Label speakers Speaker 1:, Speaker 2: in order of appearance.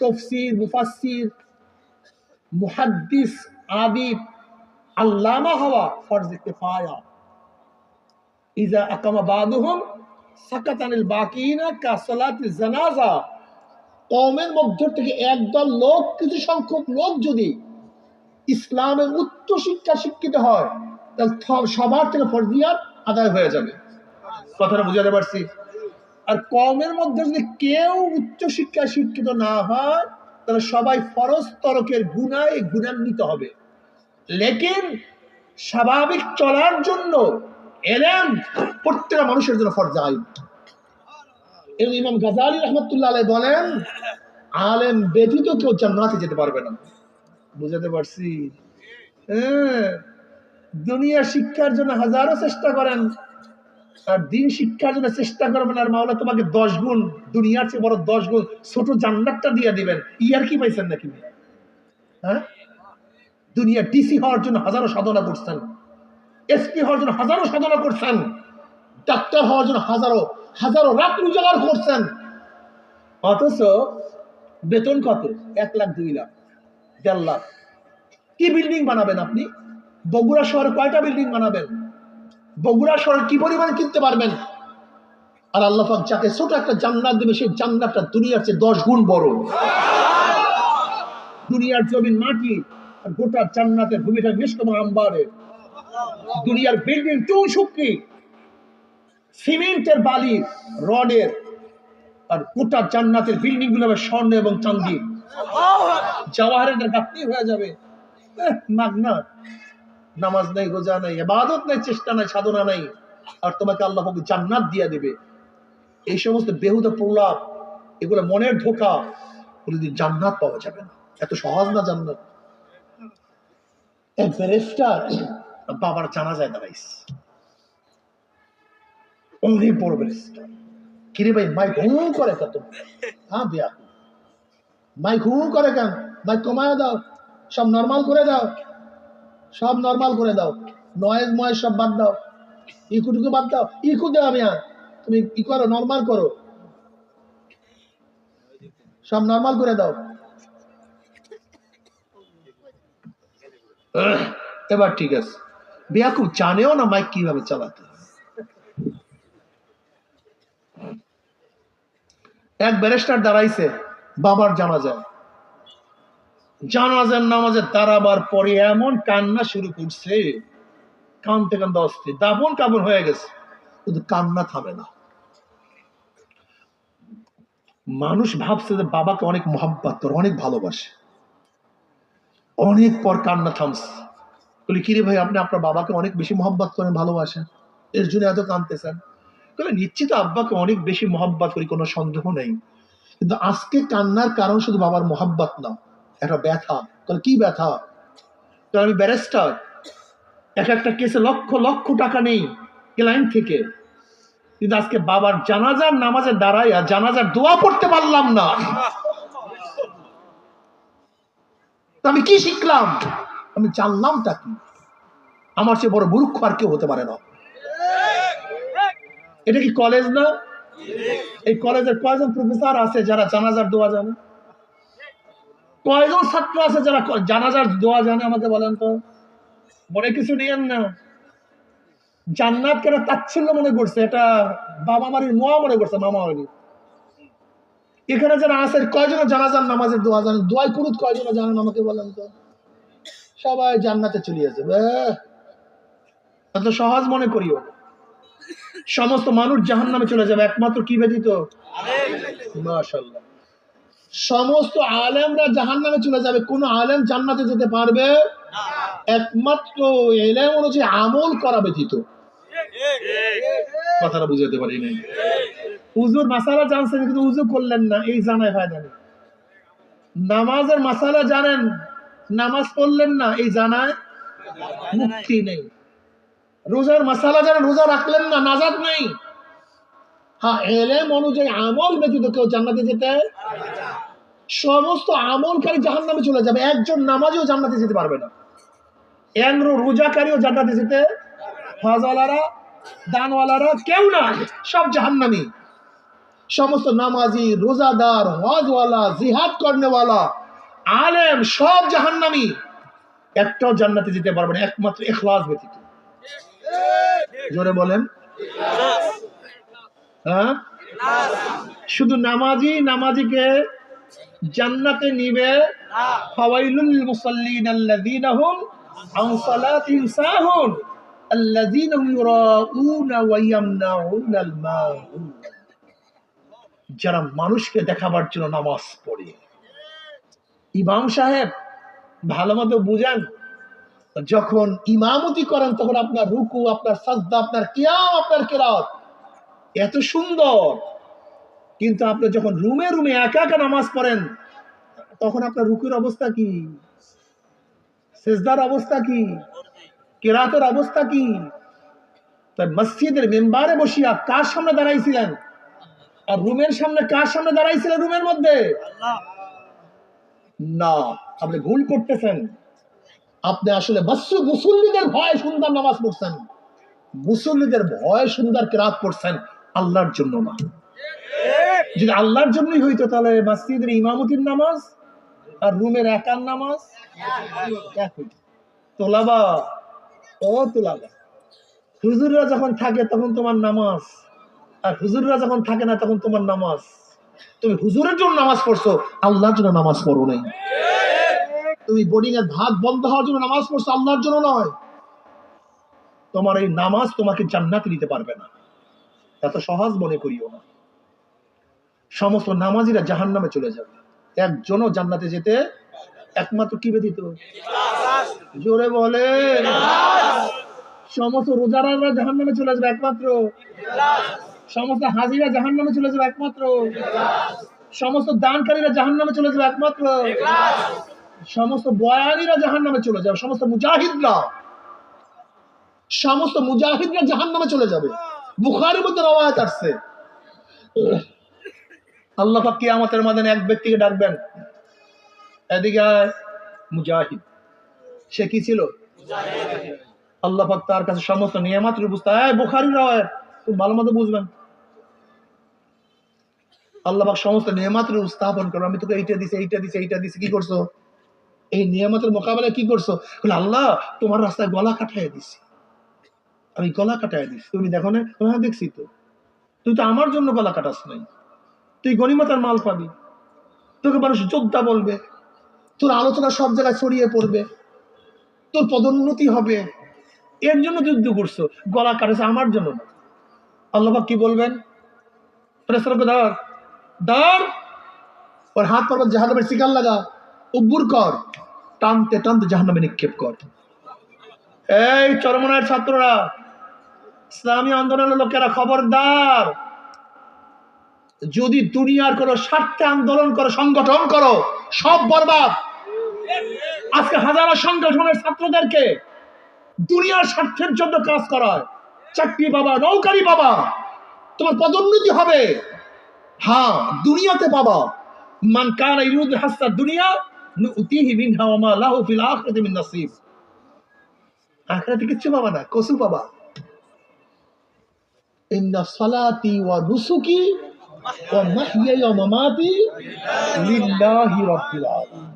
Speaker 1: তফসির, মুফাসসির, মুহাদ্দিস, আদিব, আল্লামা হওয়া ফরজ কিফায়া ইজা আকামা বাদুহুম, সাকাতানিল বাকিনা কা সালাতিজ জানাজা। কওমের মধ্য থেকে একদল লোক, কিছু সংখ্যক লোক যদি ইসলামের উচ্চ শিক্ষা শিক্ষিত হয়, তাহলে সবার থেকে ফরজিয়াত আদায় হয়ে যাবে। কথাটা বুঝাতে পারছি? আর কমের মধ্যে যদি কেউ উচ্চ শিক্ষা শিক্ষিত না হয়, তাহলে সবাই ফরজ তরকের গুণায় গুণান্বিত হবে। লেকিন স্বাভাবিক চলার জন্য এলেন প্রত্যেকটা মানুষের জন্য ফরজ আইন। এবং ইমাম গাজালি রহমতুল্লাহ আলাই বলেন, আলেম ব্যতীত কেউ জান্নাতে যেতে পারবে না। বুঝাতে পারছি? হ্যাঁ। দুনিয়া শিক্ষার জন্য হাজারো চেষ্টা করেন। আর দিন শিক্ষার জন্য চেষ্টা করবেন আর মাওলা তোমাকে দশ গুণ, দুনিয়ার চেয়ে বড় দশ গুণ ছোট জান্নাতটা দিয়ে দিবেন। ইয়ার কি পাইছেন নাকি? হ্যাঁ? দুনিয়া ডিসি হওয়ার জন্য হাজারো সাধনা করছেন। এসপি হওয়ার জন্য হাজারো সাধনা করছেন। ডাক্তার হওয়ার জন্য হাজারো হাজারো রাত উজাগার করছেন। অথচ বেতন কত? এক লাখ, দুই লাখ। দেড় লাখ। কি বিল্ডিং বানাবেন আপনি? বগুড়া শহরে কয়টা বিল্ডিং বানাবেন? বগুড়া শহরে কি পরিমাণে কিনতে পারবেন? আর আল্লাহ পাক যাকে ছোট একটা জান্নাত দেবে সেই জান্নাতটা দুনিয়ার চেয়ে দশ গুণ বড়। দুনিয়ার জমিন মাটি আর গোটা জান্নাতের ভূমিটা মিষ্টম আম্বারে দুনিয়ার বিল্ডিং টু চৌষট্টি সিমেন্টের বালি রডের আর গোটা জান্নাতের বিল্ডিংগুলো হবে স্বর্ণ এবং চান্দি। জওয়াহারের গাঁথনি হয়ে যাবে। মাগনা। নামাজ নাই, রোজা নাই এবাদত নাই, চেষ্টা নাই, সাধনা নাই, আর তোমাকে আল্লাহ জান্নাত দিয়ে দেবে। এই সমস্ত বেহুদা প্রলাপ, এগুলো মনের ধোকা কোনোদিন জান্নাত পাওয়া যাবে না। এত সহজ না জান্নাত। ব্যারিস্টার বাবার জানা যায় দাঁড়াইস অনেক বড় ব্যারিস্টার কিরে ভাই, মাইক হু করে কত হ্যাঁ বিয়া হু করে কেন? মাইক কমায় দাও, সব নর্মাল করে দাও। সব নর্মাল করে দাও। নয়েজ ময়েজ সব বাদ দাও। ইকু টুকু বাদ দাও। ইকু দাও আমি আর। তুমি ই করো? নর্মাল করো। সব নর্মাল করে দাও। এবার ঠিক আছে। বিয়া খুব জানেও না মাইক কীভাবে চালাতে এক ব্যারিস্টার দাঁড়াইছে, বাবার জানা যায়। জানাজার নামাজের দাঁড়াবার পরে এমন কান্না শুরু করছে, কানতে কানতে অস্থির দাপন কাপন হয়ে গেছে, কিন্তু কান্না থামে না। মানুষ ভাবছে যে বাবাকে অনেক মহাব্বাত অনেক ভালোবাসে। অনেক পর কান্না থামছে। বলি, কিরে ভাই, আপনি আপনার বাবাকে অনেক বেশি মহব্বত করেন, ভালোবাসেন। এর জন্য এত কাঁদতেছেন? বলে, নিশ্চিত আব্বাকে অনেক বেশি মহব্বত করি, কোনো সন্দেহ নেই। কিন্তু আজকে কান্নার কারণ শুধু বাবার মহাব্বত না একটা ব্যথা। তাহলে কি ব্যথা? তো আমি ব্যারিস্টার। এক একটা কেসে লক্ষ লক্ষ টাকা নেই ক্লায়েন্ট থেকে। কিন্তু আজকে বাবার জানাজার নামাজে দাঁড়াইয়া জানাজার দোয়া পড়তে পারলাম না। আমি কি শিখলাম? আমি জানলামটা কি? আমার চেয়ে বড় মূর্খ আর কেউ হতে পারে না। এটা কি কলেজ না? এই কলেজের কয়জন প্রফেসর আছে যারা জানাজার দোয়া জানে? কয়জন ছাত্র আছে যারা জানাজার দোয়া জানে আমাকে বলেন তো? মনে কিছু নিয়েন না। জান্নাত কেন তাচ্ছিল্য মনে করছে? এটা বাবা মারির মোয়া মনে করছে, মামা মারি এখানে যারা আছে, কয়জন জানাজার নামাজের দোয়া জানেন দোয়াই কুরুত কয়জন জানেন আমাকে বলেন তো? সবাই জান্নাতে চলে যাবে এত সহজ মনে করিও। সমস্ত মানুষ জাহান নামে চলে যাবে, একমাত্র কি ব্যতীত? মাশাল্লাহ সমস্ত আলেমরা জাহান নামে চলে যাবে। কোন আলেম জান্নাতে যেতে পারবে? একমাত্র এলেম অনুযায়ী আমল করা ব্যতীত। কথাটা বুঝাতে পারি নাই হুজুর মাসালা জানছেন কিন্তু উজু করলেন না এই জানায় ফায়দা নেই। নামাজের মাসালা জানেন নামাজ পড়লেন না এই জানায় মুক্তি নেই। রোজার মাসালা জানেন রোজা রাখলেন না নাজাদ নেই। হ্যাঁ এলেম অনুযায়ী আমল ব্যতীত কেউ জান্নাতে যেতে সমস্ত আমলকারী জাহান নামে চলে যাবে। একজন নামাজেও জান্নাতে যেতে পারবে না। এংরো রোজাকারীও জান্নাতে যেতে হজওয়ালারা দানওয়ালারা কেউ না সব জাহান্নামী। সমস্ত নামাজি রোজাদার হজওয়ালা জিহাদ করনেওয়ালা আলেম সব জাহান্নামি। একটাও জান্নাতে যেতে পারবে না একমাত্র এখলাস ব্যতীত। জোরে বলেন। হ্যাঁ? শুধু নামাজি নামাজিকে জান্নাতে নিবে? ফাওয়াইলুল মুসাল্লিন আল্লাযীনা হুম আন সালাতিহিম সাহুন আল্লাযীনা হুম ইউরাউনা ওয়া ইয়ামনাউনাল মাউন যারা মানুষকে দেখাবার জন্য নামাজ পড়ে। ইমাম সাহেব ভালো মতো বুঝান? যখন ইমামতি করেন তখন আপনার রুকু আপনার সাজদা আপনার কিয়াম আপনার কেরাত এত সুন্দর। কিন্তু আপনি যখন রুমে রুমে একা একা নামাজ পড়েন, তখন আপনার রুকুর অবস্থা কি? সেজদার অবস্থা কি? কেরাতের অবস্থা কি? তাই মসজিদের মেম্বারে বসিয়া কার সামনে দাঁড়াইছিলেন? আর রুমের সামনে কার সামনে দাঁড়াইছিলেন রুমের মধ্যে? না, আপনি ভুল করতেছেন। আপনি আসলে বাসু মুসল্লিদের ভয় সুন্দর নামাজ পড়ছেন। মুসল্লিদের ভয় সুন্দর কেরাত পড়ছেন। আল্লাহর জন্য না। যদি আল্লাহর জন্যই হইতো তাহলে মসজিদের ইমামতির নামাজ আর রুমের একার নামাজ? তোলাবা, ও তোলাবা। হুজুররা যখন থাকে তখন তোমার নামাজ। আর হুজুররা যখন থাকে না তখন তোমার নামাজ। তুমি হুজুরের জন্য নামাজ পড়ছো, আল্লাহর জন্য নামাজ পড়ো নাই। তুমি বোর্ডিং এর ভাত বন্ধ হওয়ার জন্য নামাজ পড়ছো, আল্লাহর জন্য নয়। তোমার এই নামাজ তোমাকে জান্নাত নিতে পারবে না। এত সহজ মনে করিও না। সমস্ত নামাজিরা জাহান নামে চলে যাবে। একজনও জান্নাতে যেতে একমাত্র কি ব্যতীত? জোরে বলে। সমস্ত রোজারারা জাহান নামে চলে যাবে একমাত্র। সমস্ত হাজিরা জাহান নামে চলে যাবে একমাত্র। সমস্ত দানকারীরা জাহান নামে চলে যাবে একমাত্র। সমস্ত বয়ানিরা জাহান নামে চলে যাবে। সমস্ত মুজাহিদরা। সমস্ত মুজাহিদরা জাহান নামে চলে যাবে। বুখারের মধ্যে রওয়ায়াত আসছে। আল্লাহ এক ব্যক্তিকে ডাকবেন। এদিকে মুজাহিদ। সে কি ছিল? আল্লাহ পাক তার কাছে সমস্ত নিয়ামাত বুঝতে হয় বুখারি রওয়ায়াত তুমি ভালো মতো বুঝবেন। আল্লাহ পাক সমস্ত স্থাপন করো। আমি তোকে এইটা দিছি এইটা দিছি এইটা দিছি, কি করছ? এই নিয়ামতের মোকাবেলায় কি করছ? আল্লাহ, তোমার রাস্তায় গলা কাটাই দিছি। আমি গলা কাটাই দিছি। তুমি দেখো না? হ্যাঁ দেখছি তো। তুই তো আমার জন্য গলা কাটাস নাই। তুই গণিমতার মাল পাবি। তোকে মানুষ যোদ্ধা বলবে। তোর আলোচনা সব জায়গায় ছড়িয়ে পড়বে। তোর পদোন্নতি হবে। এর জন্য যুদ্ধ করছ। গলা কাটেছে আমার জন্য না। আল্লাহ কি বলবেন? প্রেসরকে ধর ধর ওর হাত পর্বত জাহান্নামের শিকার লাগা। উব্বুর কর। টানতে টানতে জাহান্নামে নিক্ষেপ কর। এই চরমনায়ের ছাত্ররা, ইসলামী আন্দোলনের লোকেরা খবরদার। যদি দুনিয়ার কোনো স্বার্থে আন্দোলন করো, সংগঠন করো, সব বরবাদ। আজকে হাজারো সংগঠনের ছাত্রদেরকে দুনিয়ার স্বার্থের জন্য কাজ করায় চাকরি বাবা নৌকারি বাবা তোমার পদোন্নতি হবে। হ্যাঁ দুনিয়াতে পাবা। মান কানা ইউরিদু হাসা দুনিয়া, নুতিহি মিনহা ওয়া লাহু ফিল আখিরাতি মিন নাসিব। আখিরাতে কিচ্ছু পাবা না, কসু পাবা। ইন্না সালাতি ওয়া নুসুকি ومحيي ومماتي لله رب العالمين.